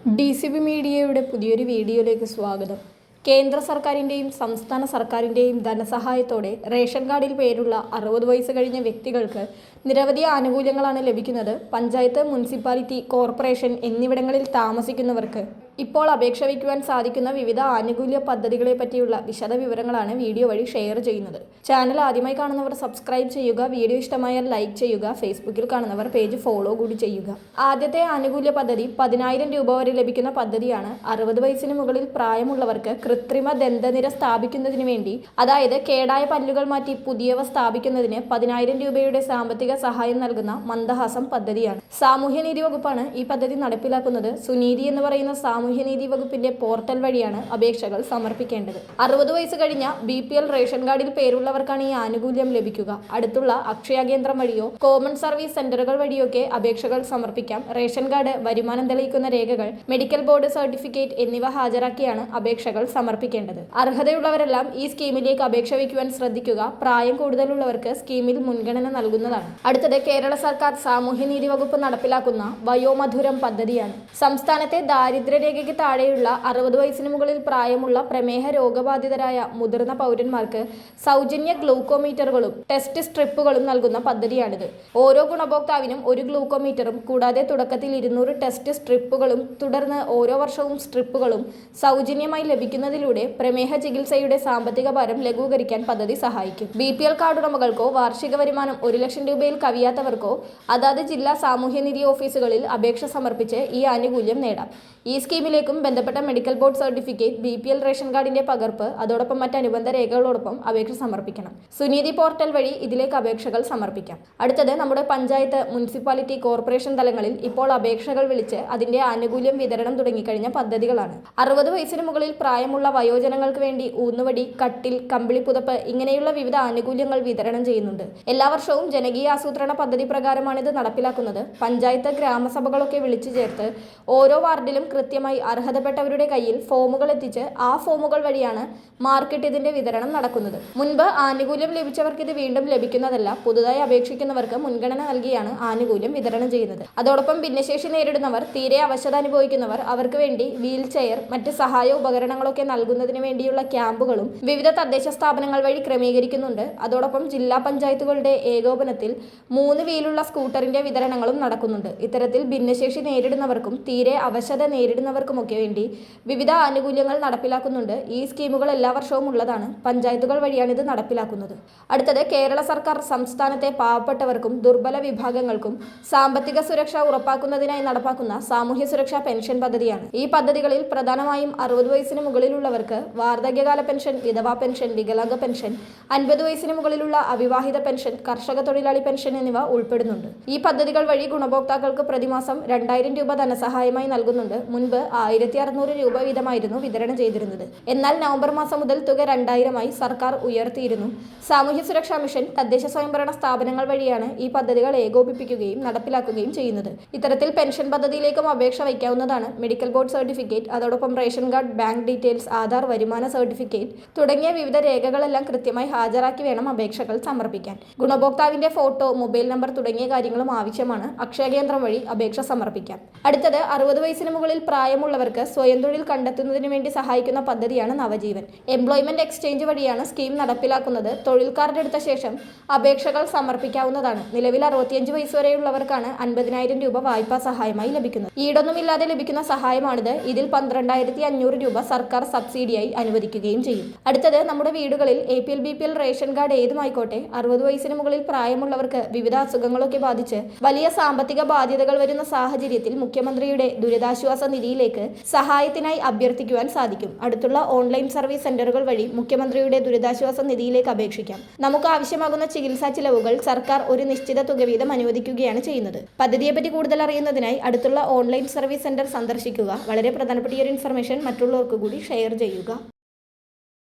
D C B മീഡിയയുടെ പുതിയൊരു വീഡിയോയിലേക്ക് സ്വാഗതം. കേന്ദ്ര സർക്കാരിന്റെയും സംസ്ഥാന സർക്കാരിന്റെയും ധനസഹായത്തോടെ റേഷൻ കാർഡിൽ പേരുള്ള അറുപത് വയസ്സ് കഴിഞ്ഞ വ്യക്തികൾക്ക് നിരവധി ആനുകൂല്യങ്ങളാണ് ലഭിക്കുന്നത്. പഞ്ചായത്ത് മുനിസിപ്പാലിറ്റി കോർപ്പറേഷൻ എന്നിവിടങ്ങളിൽ താമസിക്കുന്നവർക്ക് ഇപ്പോൾ അപേക്ഷ വയ്ക്കുവാൻ സാധിക്കുന്ന വിവിധ ആനുകൂല്യ പദ്ധതികളെ പറ്റിയുള്ള വിശദ വിവരങ്ങളാണ് വീഡിയോ വഴി ഷെയർ ചെയ്യുന്നത്. ചാനൽ ആദ്യമായി കാണുന്നവർ സബ്സ്ക്രൈബ് ചെയ്യുക വീഡിയോ ഇഷ്ടമായാൽ ലൈക്ക് ചെയ്യുക ഫേസ്ബുക്കിൽ കാണുന്നവർ പേജ് ഫോളോ കൂടി ചെയ്യുക. ആദ്യത്തെ ആനുകൂല്യ പദ്ധതി പതിനായിരം രൂപ വരെ ലഭിക്കുന്ന പദ്ധതിയാണ്. അറുപത് വയസ്സിന് മുകളിൽ പ്രായമുള്ളവർക്ക് കൃത്രിമ ദന്തനിര സ്ഥാപിക്കുന്നതിന് വേണ്ടി അതായത് കേടായ പല്ലുകൾ മാറ്റി പുതിയവ സ്ഥാപിക്കുന്നതിന് പതിനായിരം രൂപയുടെ സാമ്പത്തിക സഹായം നൽകുന്ന മന്ദഹാസം പദ്ധതിയാണ്. സാമൂഹ്യനീതി വകുപ്പാണ് ഈ പദ്ധതി നടപ്പിലാക്കുന്നത്. സുനീതി എന്ന് പറയുന്ന സാമൂഹ്യനീതി വകുപ്പിന്റെ പോർട്ടൽ വഴിയാണ് അപേക്ഷകൾ സമർപ്പിക്കേണ്ടത്. അറുപത് വയസ്സ് കഴിഞ്ഞ ബി പി എൽ റേഷൻ കാർഡിൽ പേരുള്ളവർക്കാണ് ഈ ആനുകൂല്യം ലഭിക്കുക. അടുത്തുള്ള അക്ഷയ കേന്ദ്രം വഴിയോ കോമൺ സർവീസ് സെന്ററുകൾ വഴിയൊക്കെ അപേക്ഷകൾ സമർപ്പിക്കാം. റേഷൻ കാർഡ് വരുമാനം തെളിയിക്കുന്ന രേഖകൾ മെഡിക്കൽ ബോർഡ് സർട്ടിഫിക്കറ്റ് എന്നിവ ഹാജരാക്കിയാണ് അപേക്ഷകൾ സമർപ്പിക്കേണ്ടത്. അർഹതയുള്ളവരെല്ലാം ഈ സ്കീമിലേക്ക് അപേക്ഷ വയ്ക്കുവാൻ ശ്രദ്ധിക്കുക. പ്രായം കൂടുതലുള്ളവർക്ക് സ്കീമിൽ മുൻഗണന നൽകുന്നതാണ്. അടുത്തത് കേരള സർക്കാർ സാമൂഹ്യനീതി വകുപ്പ് നടപ്പിലാക്കുന്ന വയോമധുരം പദ്ധതിയാണ്. സംസ്ഥാനത്തെ ദാരിദ്ര്യരേഖയ്ക്ക് താഴെയുള്ള അറുപത് വയസ്സിന് മുകളിൽ പ്രായമുള്ള പ്രമേഹ രോഗബാധിതരായ മുതിർന്ന പൗരന്മാർക്ക് സൗജന്യ ഗ്ലൂക്കോമീറ്ററുകളും ടെസ്റ്റ് സ്ട്രിപ്പുകളും നൽകുന്ന പദ്ധതിയാണിത്. ഓരോ ഗുണഭോക്താവിനും ഒരു ഗ്ലൂക്കോമീറ്ററും കൂടാതെ തുടക്കത്തിൽ ഇരുന്നൂറ് ടെസ്റ്റ് സ്ട്രിപ്പുകളും തുടർന്ന് ഓരോ വർഷവും സ്ട്രിപ്പുകളും സൗജന്യമായി ലഭിക്കുന്നതിലൂടെ പ്രമേഹ ചികിത്സയുടെ സാമ്പത്തിക ഭാരം ലഘൂകരിക്കാൻ പദ്ധതി സഹായിക്കും. ബി പി എൽ കാർഡ് ഉടമകൾക്കോ വാർഷിക വരുമാനം ഒരു ലക്ഷം രൂപയിൽ കവിയാത്തവർക്കോ അതാത് ജില്ലാ സാമൂഹ്യനിധി ഓഫീസുകളിൽ അപേക്ഷ സമർപ്പിച്ച് ഈ ആനുകൂല്യം നേടാം. ഈ സ്കീമിലേക്കും ബന്ധപ്പെട്ട medical board certificate B P L ration കാർഡിന്റെ പകർപ്പ് അതോടൊപ്പം മറ്റ് അനുബന്ധ രേഖകളോടൊപ്പം അപേക്ഷ സമർപ്പിക്കണം. സുനീതി പോർട്ടൽ വഴി ഇതിലേക്ക് അപേക്ഷകൾ സമർപ്പിക്കാം. അടുത്തത് നമ്മുടെ പഞ്ചായത്ത് മുനിസിപ്പാലിറ്റി കോർപ്പറേഷൻ തലങ്ങളിൽ ഇപ്പോൾ അപേക്ഷകൾ വിളിച്ച് അതിന്റെ ആനുകൂല്യം വിതരണം തുടങ്ങിക്കഴിഞ്ഞ പദ്ധതികളാണ്. അറുപത് വയസ്സിന് മുകളിൽ പ്രായമുള്ള വയോജനങ്ങൾക്ക് വേണ്ടി ഊന്നുവടി കട്ടിൽ കമ്പിളിപ്പുതപ്പ് ഇങ്ങനെയുള്ള വിവിധ ആനുകൂല്യങ്ങൾ വിതരണം ചെയ്യുന്നുണ്ട്. എല്ലാ വർഷവും ജനകീയ ആസൂത്രണ പദ്ധതി പ്രകാരമാണ് ഇത് നടപ്പിലാക്കുന്നത്. പഞ്ചായത്ത് ഗ്രാമസഭകളൊക്കെ വിളിച്ചു ചേർത്ത് ഓരോ വാർഡിലും കൃത്യമായി അർഹതപ്പെട്ടവരുടെ കയ്യിൽ ഫോമുകൾ എത്തിച്ച് ആ ഫോമുകൾ വഴിയാണ് മാർക്കറ്റ് ഇതിന്റെ വിതരണം നടക്കുന്നത്. മുൻപ് ആനുകൂല്യം ലഭിച്ചവർക്ക് ഇത് വീണ്ടും ലഭിക്കുന്നതല്ല പുതുതായി അപേക്ഷിക്കുന്നവർക്ക് മുൻഗണന നൽകിയാണ് ആനുകൂല്യം വിതരണം ചെയ്യുന്നത്. അതോടൊപ്പം ഭിന്നശേഷി നേരിടുന്നവർ തീരെ അവശത അനുഭവിക്കുന്നവർ അവർക്ക് വേണ്ടി വീൽ ചെയർ മറ്റ് സഹായ ഉപകരണങ്ങളൊക്കെ നൽകുന്നതിന് വേണ്ടിയുള്ള ക്യാമ്പുകളും വിവിധ തദ്ദേശ സ്ഥാപനങ്ങൾ വഴി ക്രമീകരിക്കുന്നുണ്ട്. അതോടൊപ്പം ജില്ലാ പഞ്ചായത്തുകളുടെ ഏകോപനത്തിൽ മൂന്ന് വീലുള്ള സ്കൂട്ടറിന്റെ വിതരണങ്ങളും നടക്കുന്നുണ്ട്. ഇത്തരത്തിൽ ഭിന്നശേഷി നേരിടുന്നവർക്കും തീരെ അവശത നേരിടുന്നവർക്കുമൊക്കെ വേണ്ടി വിവിധ ആനുകൂല്യങ്ങൾ നടപ്പിലാക്കുന്നുണ്ട്. ഈ സ്കീമുകൾ എല്ലാ വർഷവും ഉള്ളതാണ്. പഞ്ചായത്തുകൾ വഴിയാണ് ഇത് നടപ്പിലാക്കുന്നത്. അടുത്തത് കേരള സർക്കാർ സംസ്ഥാനത്തെ പാവപ്പെട്ടവർക്കും ദുർബല വിഭാഗങ്ങൾക്കും സാമ്പത്തിക സുരക്ഷ ഉറപ്പാക്കുന്നതിനായി നടപ്പാക്കുന്ന സാമൂഹ്യ സുരക്ഷാ പെൻഷൻ പദ്ധതിയാണ്. ഈ പദ്ധതികളിൽ പ്രധാനമായും അറുപത് വയസ്സിന് മുകളിലുള്ളവർക്ക് വാർദ്ധക്യകാല പെൻഷൻ വിധവാ പെൻഷൻ വികലാംഗ പെൻഷൻ അൻപത് വയസ്സിന് മുകളിലുള്ള അവിവാഹിത പെൻഷൻ കർഷക തൊഴിലാളി പെൻഷൻ എന്നിവ ഉൾപ്പെടുന്നുണ്ട്. ഈ പദ്ധതികൾ വഴി ഗുണഭോക്താക്കൾക്ക് പ്രതിമാസം രണ്ടായിരം രൂപ ധനസഹായമായി നൽകുന്നുണ്ട്. മുൻപ് ആയിരത്തി അറുന്നൂറ് രൂപ വീതമായിരുന്നു വിതരണം ചെയ്തിരുന്നത്. എന്നാൽ നവംബർ മാസം മുതൽ തുക രണ്ടായിരമായി സർക്കാർ ഉയർത്തിയിരുന്നു. സാമൂഹ്യ സുരക്ഷാ മിഷൻ തദ്ദേശ സ്വയംഭരണ സ്ഥാപനങ്ങൾ വഴിയാണ് ഈ പദ്ധതികൾ ഏകോപിപ്പിക്കുകയും നടപ്പിലാക്കുകയും ചെയ്യുന്നത്. ഇത്തരത്തിൽ പെൻഷൻ പദ്ധതിയിലേക്കും അപേക്ഷ വയ്ക്കാവുന്നതാണ്. മെഡിക്കൽ ബോർഡ് സർട്ടിഫിക്കറ്റ് അതോടൊപ്പം ration card bank details Aadhaar വരുമാന സർട്ടിഫിക്കറ്റ് തുടങ്ങിയ വിവിധ രേഖകളെല്ലാം കൃത്യമായി ഹാജരാക്കി വേണം അപേക്ഷകൾ സമർപ്പിക്കാൻ. ഗുണഭോക്താവിന്റെ ഫോട്ടോ മൊബൈൽ നമ്പർ തുടങ്ങിയ കാര്യങ്ങളും ആവശ്യമാണ്. അക്ഷയ കേന്ദ്രം വഴി അപേക്ഷ സമർപ്പിക്കാം. അടുത്തത് അറുപത് വയസ്സിന് മുകളിൽ പ്രായമുള്ളവർക്ക് സ്വയം തൊഴിൽ കണ്ടെത്തുന്നതിന് വേണ്ടി സഹായിക്കുന്ന പദ്ധതിയാണ് നവജീവൻ. എംപ്ലോയ്മെന്റ് എക്സ്ചേഞ്ച് വഴിയാണ് സ്കീം നടപ്പിലാക്കുന്നത്. തൊഴിൽ എടുത്ത ശേഷം അപേക്ഷകൾ സമർപ്പിക്കാവുന്നതാണ്. നിലവിൽ അറുപത്തിയഞ്ച് വയസ്സ് വരെയുള്ളവർക്കാണ് അൻപതിനായിരം രൂപ വായ്പാ സഹായമായി ലഭിക്കുന്നത്. ഈടൊന്നുമില്ലാതെ ലഭിക്കുന്ന സഹായമാണിത്. ഇതിൽ പന്ത്രണ്ടായിരത്തി അഞ്ഞൂറ് രൂപ സർക്കാർ സബ്സിഡിയായി അനുവദിക്കുകയും ചെയ്യും. അടുത്തത് നമ്മുടെ വീടുകളിൽ A P L B P L ration card ഏതുമായിക്കോട്ടെ അറുപത് വയസ്സിന് മുകളിൽ പ്രായമുള്ളവർക്ക് വിവിധ അസുഖങ്ങളൊക്കെ ബാധിച്ച് വലിയ സാമ്പത്തിക ബാധ്യതകൾ വരുന്ന സാഹചര്യത്തിൽ മുഖ്യമന്ത്രിയുടെ ദുരിതാശ്വാസ നിധിയിലേക്ക് സഹായത്തിനായി അഭ്യർത്ഥിക്കുവാൻ സാധിക്കും. അടുത്തുള്ള ഓൺലൈൻ സർവീസ് സെന്ററുകൾ വഴി മുഖ്യമന്ത്രിയുടെ ദുരിതാശ്വാസ നിധിയിലേക്ക് അപേക്ഷിക്കാം. നമുക്ക് ആവശ്യമാകുന്ന ചികിത്സാ ചിലവുകൾ സർക്കാർ ഒരു നിശ്ചിത തുക വീതം അനുവദിക്കുകയാണ് ചെയ്യുന്നത്. പദ്ധതിയെപ്പറ്റി കൂടുതൽ അറിയുന്നതിനായി അടുത്തുള്ള ഓൺലൈൻ സർവീസ് സെന്റർ സന്ദർശിക്കുക. വളരെ പ്രധാനപ്പെട്ട ഈ ഒരു ഇൻഫർമേഷൻ മറ്റുള്ളവർക്ക് കൂടി ഷെയർ ചെയ്യുക.